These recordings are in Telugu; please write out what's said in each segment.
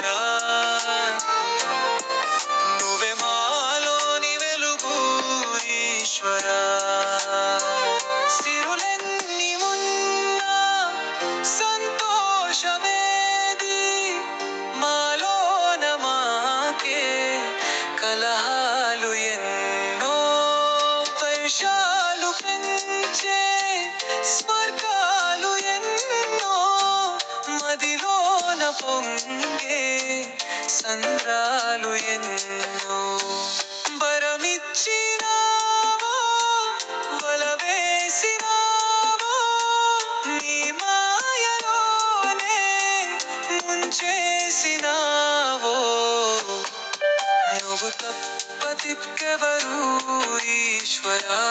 వేదనా నువ్వే మాలోని వెలుగు ఈశ్వరా. సిరులెన్ని ఉన్న సంతోషమేది మాలోన మాకే. కలహాలు ఎన్నో పరిశాలు పెంచే స్వర్గాలు ఎన్నో మదిలోన పొంగే. సంద్రాలు ఎన్నో వరమిచ్చినావో వల నీ మాయలోనే ముంచేసినావో. నువ్వు తప్ప దిక్కెవరు ఈశ్వరా.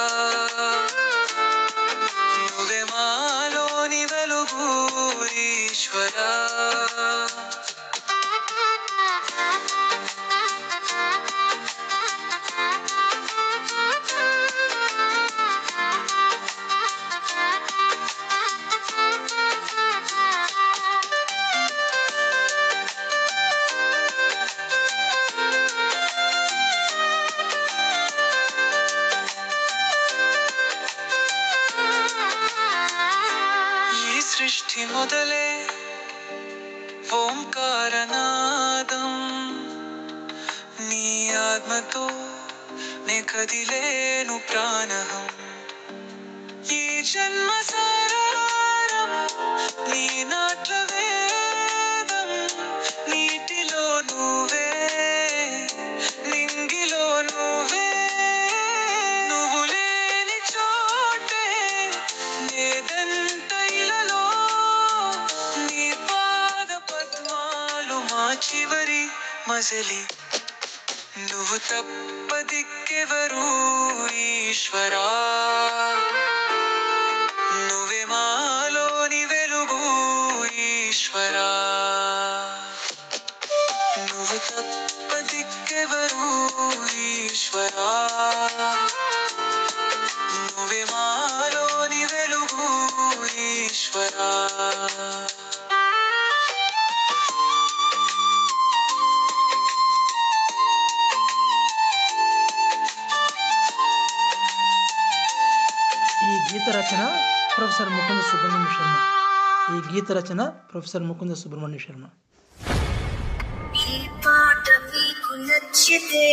सृष्टि मुदले ओंकारनादम। नी आत्मतो ने कदिलेनु प्राणहम। ये जन्म सारारम नी ಮಾಚೀವರಿ ಮಜಲಿ ನುವು ತಪ್ಪದಿಕ್ಕೆ ವರು ಈಶ್ವರ గీత రచన ప్రొఫెసర్ ముకుంద సుబ్రహ్మణ్య శర్మ. ఈ గీత రచన ప్రొఫెసర్ ముకుంద సుబ్రహ్మణ్య శర్మ. ఈ పాట మీకు నచ్చితే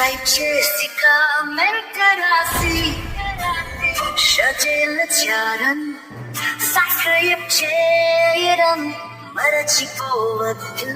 లైక్ చేసి కామెంట్ రాసి షజేల చారం సబ్స్క్రైబ్ చేయడం మరచిపోవద్దు.